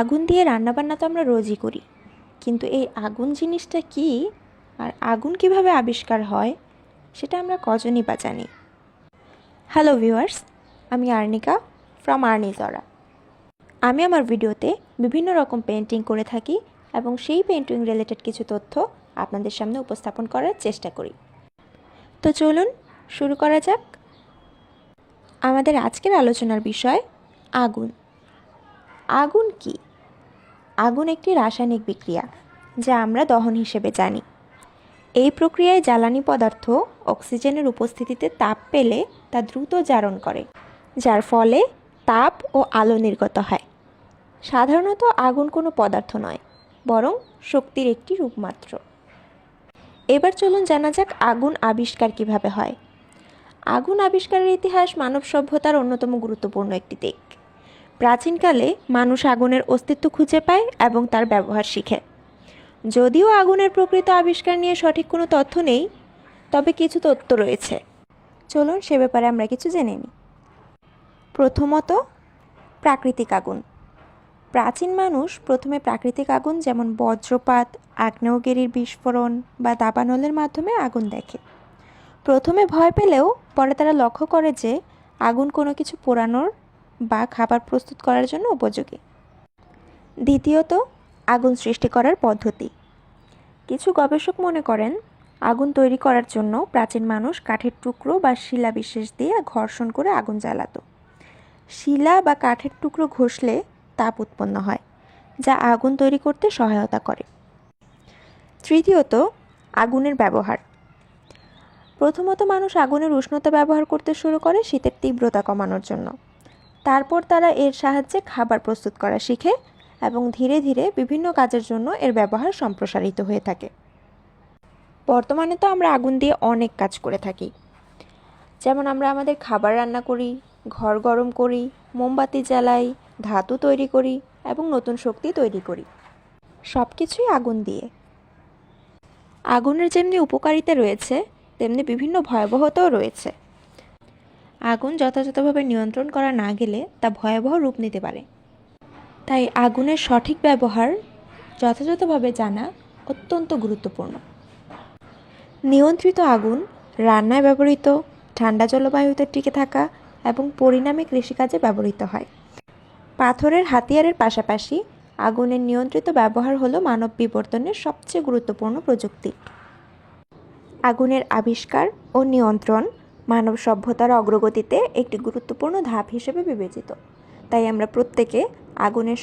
আগুন দিয়ে রান্নাবান্না তো আমরা রোজই করি। কিন্তু এই আগুন জিনিসটা কি আর আগুন কীভাবে আবিষ্কার হয়, সেটা আমরা কজনই বা জানি। হ্যালো ভিউয়ার্স আমি আর্নিকা ফ্রম আর্নিজরা। আমি আমার ভিডিওতে বিভিন্ন রকম পেন্টিং করে থাকি এবং সেই পেন্টিং রিলেটেড কিছু তথ্য আপনাদের সামনে উপস্থাপন করার চেষ্টা করি। তো চলুন শুরু করা যাক। আমাদের আজকের আলোচনার বিষয় আগুন। আগুন কি? আগুন একটি রাসায়নিক বিক্রিয়া, যা আমরা দহন হিসেবে জানি। এই প্রক্রিয়ায় জ্বালানি পদার্থ অক্সিজেনের উপস্থিতিতে তাপ পেলে তা দ্রুত জারণ করে, যার ফলে তাপ ও আলো নির্গত হয়। সাধারণত আগুন কোনো পদার্থ নয়, বরং শক্তির একটি রূপ মাত্র এবার চলুন জানা যাক আগুন আবিষ্কার কীভাবে হয়। আগুন আবিষ্কারের ইতিহাস মানব সভ্যতার অন্যতম গুরুত্বপূর্ণ একটি দিক। প্রাচীনকালে মানুষ আগুনের অস্তিত্ব খুঁজে পায় এবং তার ব্যবহার শিখে। যদিও আগুনের প্রকৃত আবিষ্কার নিয়ে সঠিক কোনো তথ্য নেই, তবে কিছু তথ্য রয়েছে। চলুন সে ব্যাপারে আমরা কিছু জেনে নিই। প্রথমত, প্রাকৃতিক আগুন। প্রাচীন মানুষ প্রথমে প্রাকৃতিক আগুন যেমন বজ্রপাত, আগ্নেয়গিরির বিস্ফোরণ বা দাবানলের মাধ্যমে আগুন দেখে। প্রথমে ভয় পেলেও পরে তারা লক্ষ্য করে যে আগুন কোনো কিছু পোড়ানোর বা খাবার প্রস্তুত করার জন্য উপযোগী। দ্বিতীয়ত, আগুন সৃষ্টি করার পদ্ধতি। কিছু গবেষক মনে করেন, আগুন তৈরি করার জন্য প্রাচীন মানুষ কাঠের টুকরো বা শিলা বিশেষ দিয়ে ঘর্ষণ করে আগুন জ্বালাতো। শিলা বা কাঠের টুকরো ঘষলে তাপ উৎপন্ন হয়, যা আগুন তৈরি করতে সহায়তা করে। তৃতীয়ত, আগুনের ব্যবহার। প্রথমত মানুষ আগুনের উষ্ণতা ব্যবহার করতে শুরু করে শীতের তীব্রতা কমানোর জন্য। তারপর তারা এর সাহায্যে খাবার প্রস্তুত করা শিখে এবং ধীরে ধীরে বিভিন্ন কাজের জন্য এর ব্যবহার সম্প্রসারিত হয়ে থাকে। বর্তমানে তো আমরা আগুন দিয়ে অনেক কাজ করে থাকি। যেমন আমরা আমাদের খাবার রান্না করি, ঘর গরম করি, মোমবাতি জ্বালাই, ধাতু তৈরি করি এবং নতুন শক্তি তৈরি করি। সব কিছুই আগুন দিয়ে। আগুনের যেমনি উপকারিতা রয়েছে, তেমনি বিভিন্ন ভয়াবহতাও রয়েছে। আগুন যথাযথভাবে নিয়ন্ত্রণ করা না গেলে তা ভয়াবহ রূপ নিতে পারে। তাই আগুনের সঠিক ব্যবহার যথাযথভাবে জানা অত্যন্ত গুরুত্বপূর্ণ। নিয়ন্ত্রিত আগুন রান্নায় ব্যবহৃত, ঠান্ডা জলবায়ুতে টিকে থাকা এবং পরিণামে কৃষিকাজে ব্যবহৃত হয়। পাথরের হাতিয়ারের পাশাপাশি আগুনের নিয়ন্ত্রিত ব্যবহার হলো মানব বিবর্তনের সবচেয়ে গুরুত্বপূর্ণ প্রযুক্তি। আগুনের আবিষ্কার ও নিয়ন্ত্রণ মানব সভ্যতার অগ্রগতিতে একটি গুরুত্বপূর্ণ ধাপ হিসেবে বিবেচিত। তাই আমরা প্রত্যেকে আগুনের